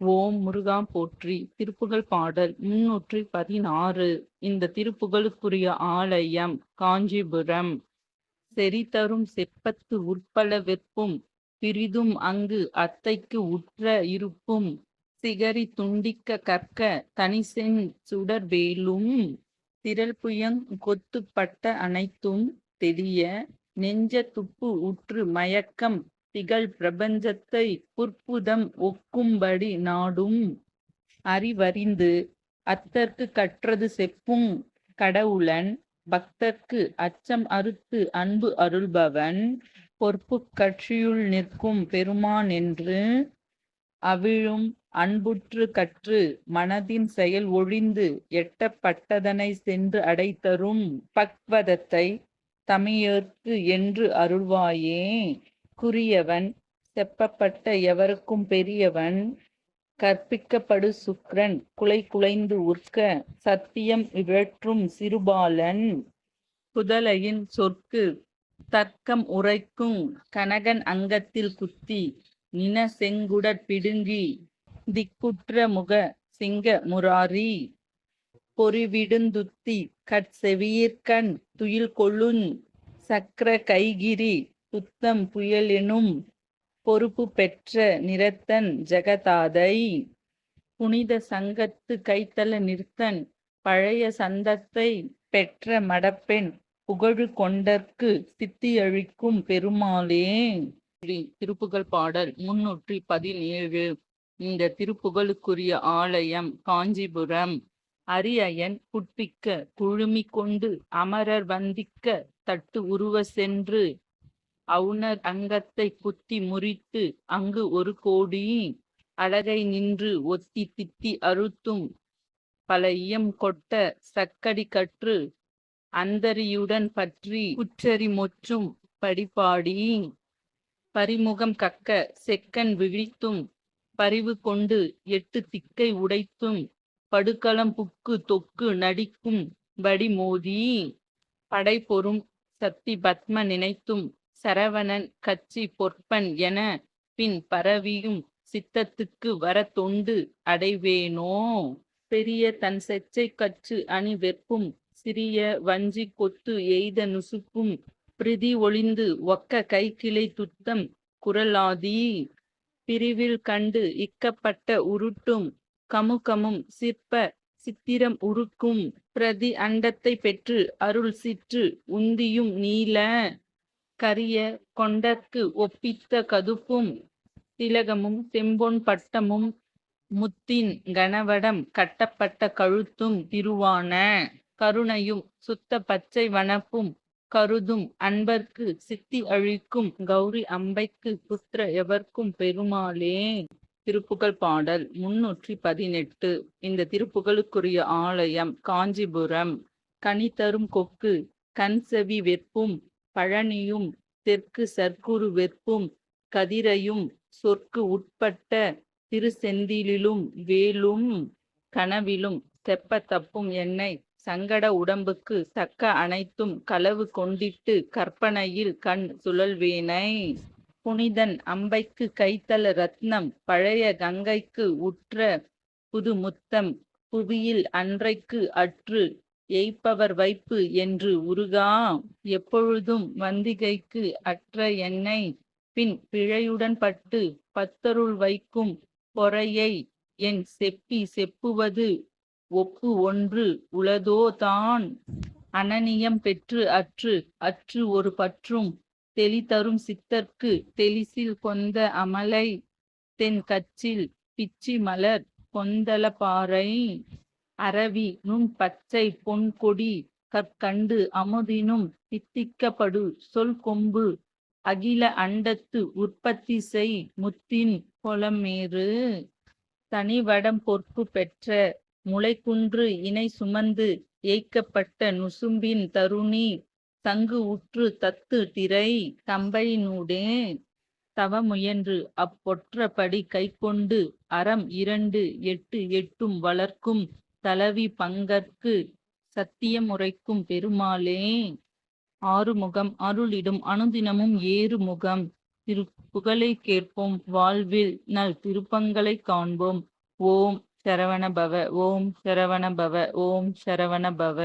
ஓம் முருகா போற்றி. திருப்புகழ் பாடல் முன்னூற்றி பதினாறு. இந்த திருப்புகழுக்குரிய ஆலயம் காஞ்சிபுரம். செறிதரும் செப்பத்து உட்பல வெப்பும் பிரிதும் அங்கு அத்தைக்கு உற்ற இருப்பும் சிகரி துண்டிக்க கற்க தனிசென் சுடர்வேலும் திரள் புயங் கொத்துப்பட்ட அனைத்தும் தெரிய நெஞ்ச துப்பு உற்று மயக்கம் திகழ் பிரபஞ்சத்தை புற்புதம் ஒக்கும்படி நாடும். அறிவறிந்து அத்தற்கு கற்றது செப்பும் கடவுளன். பக்தர்க்கு அச்சம் அறுத்து அன்பு அருள்பவன். பொறுப்பு கட்சியுள் நிற்கும் பெருமான் என்று அவிழும் அன்புற்று கற்று மனதின் செயல் ஒழிந்து எட்டப்பட்டதனை சென்று அடைத்தரும் பக்வதத்தை தமியர்க்கு என்று அருள்வாயே. குறியவன் செப்பப்பட்ட எவருக்கும் பெரியவன் கற்பிக்கப்படு சுக்ரன் குலை குலைந்து உற்க சத்தியம் இவற்றும் சிறுபாலன் புதலையின் சொற்கு தர்க்கம் உரைக்கும் கனகன் அங்கத்தில் குத்தி நின செங்குடற் பிடுங்கி திக்குற்ற முக சிங்க முராரி பொறிவிடுந்துத்தி கட்செவியிற்கண் துயில் கொள்ளுஞ் சக்கர கைகிரி புத்தம் புயலினும் பொறுப்பு பெற்ற நிறத்தன் ஜெகதாதை. புனித சங்கத்து கைத்தல நிறுத்தன் பழைய சந்தத்தை பெற்ற மடப்பெண் புகழு கொண்டற்கு சித்தியழிக்கும் பெருமாளே. திருப்புகழ் பாடல் முன்னூற்றி பதினேழு. இந்த திருப்புகழுக்குரிய ஆலயம் காஞ்சிபுரம். அரியயன் புட்பிக்க குழுமி கொண்டு அமரர் வந்திக்க தட்டு உருவ சென்று அவுணர் அங்கத்தை குத்தி முறித்து அங்கு ஒரு கோடி அழகை நின்று ஒத்தி தித்தி அறுத்தும் பல இயம் கொட்ட சக்கடி கற்று அந்தரியுடன் பற்றி குற்றறி மொற்றும் படிப்பாடி. பரிமுகம் கக்க செக்கன் விழித்தும் பரிவு கொண்டு எட்டு திக்கை உடைத்தும் படுக்களம் புக்கு தொக்கு நடிக்கும் வடிமோதி படைபொறும் சக்தி பத்ம நினைத்தும் சரவணன் கச்சி பொற்பன் என பின் பரவியும் சித்தத்துக்கு வர தொண்டு அடைவேனோ? பெரிய தன் செச்சை கச்சு அணி வெப்பும் சிறிய வஞ்சி கொத்து எய்த நுசுக்கும் பிரிதி ஒளிந்து ஒக்க கைக்கிளை துத்தம் குரலாதி. பிரிவில் கண்டு இக்கப்பட்ட உருட்டும் கமுகமும் சிற்ப சித்திரம் உருக்கும் பிரதி அண்டத்தை பெற்று அருள் சிற்று உந்தியும் நீல. கரிய கொண்டற்கு ஒப்பித்த கதுப்பும் திலகமும் செம்பொன் பட்டமும் முத்தின் கனவடம் கட்டப்பட்ட கழுத்தும் திருவான கருணையும் சுத்த பச்சை வனப்பும் கருதும் அன்பர்க்கு சித்தி அழிக்கும் கௌரி அம்பைக்கு புத்திர எவர்க்கும் பெருமாளே. திருப்புகழ் பாடல் முன்னூற்றி பதினெட்டு. இந்த திருப்புகழுக்குரிய ஆலயம் காஞ்சிபுரம். கனி தரும் கொக்கு கண் செவி வெப்பும் பழனியும் தெற்கு சர்க்குரு வெற்பும் கதிரையும் சொற்கு உட்பட்ட திருசெந்திலும் வேலும் கனவிலும் செப்ப தப்பும் எண்ணெய் சங்கட உடம்புக்கு தக்க அனைத்தும் களவு கொண்டிட்டு கற்பனையில் கண் சுழல்வேனை. புனிதன் அம்பைக்கு கைத்தல ரத்னம் பழைய கங்கைக்கு உற்ற புது முத்தம் புவியில் அன்றைக்கு அற்று எய்ப்பவர் வைப்பு என்று உருகா எப்பொழுதும் வந்திகைக்கு அற்ற எண்ணெய் பின் பிழையுடன் பட்டு பத்தருள் வைக்கும் பொறையை என் செப்பி செப்புவது ஒப்பு ஒன்று உளதோ தான். அனனியம் பெற்று அற்று அற்று ஒரு பற்றும் தெளிதரும் சித்தர்க்கு தெளிசில் கொந்த அமலை தென் கச்சில் பிச்சி மலர் கொந்தள பாறை. அரவி நுண் பச்சை பொன்கொடி கற்கண்டு அமுதினும் தித்திக்கப்படு சொல் கொம்பு அகில அண்டத்து உற்பத்தி செய் முத்தின் கொலமேறு. தனிவடம் பொறுப்பு பெற்ற முளைக்குன்று இணை சுமந்து ஏய்க்கப்பட்ட நுசும்பின் தருணி தங்கு உற்று தத்து திரை கம்பையினூடே தவ முயன்று அப்பொற்றபடி கைக்கொண்டு அறம் இரண்டு எட்டு எட்டும் வளர்க்கும் தலவி பங்கற்கு சத்தியம் உரைக்கும் பெருமாளே. ஆறுமுகம் அருளிடும் அனுதினமும் ஏறு முகம் திரு புகழை கேட்போம் வாழ்வில் நல் திருப்பங்களை காண்போம். ஓம் சரவண பவ ஓம் சரவண பவ ஓம் சரவண பவ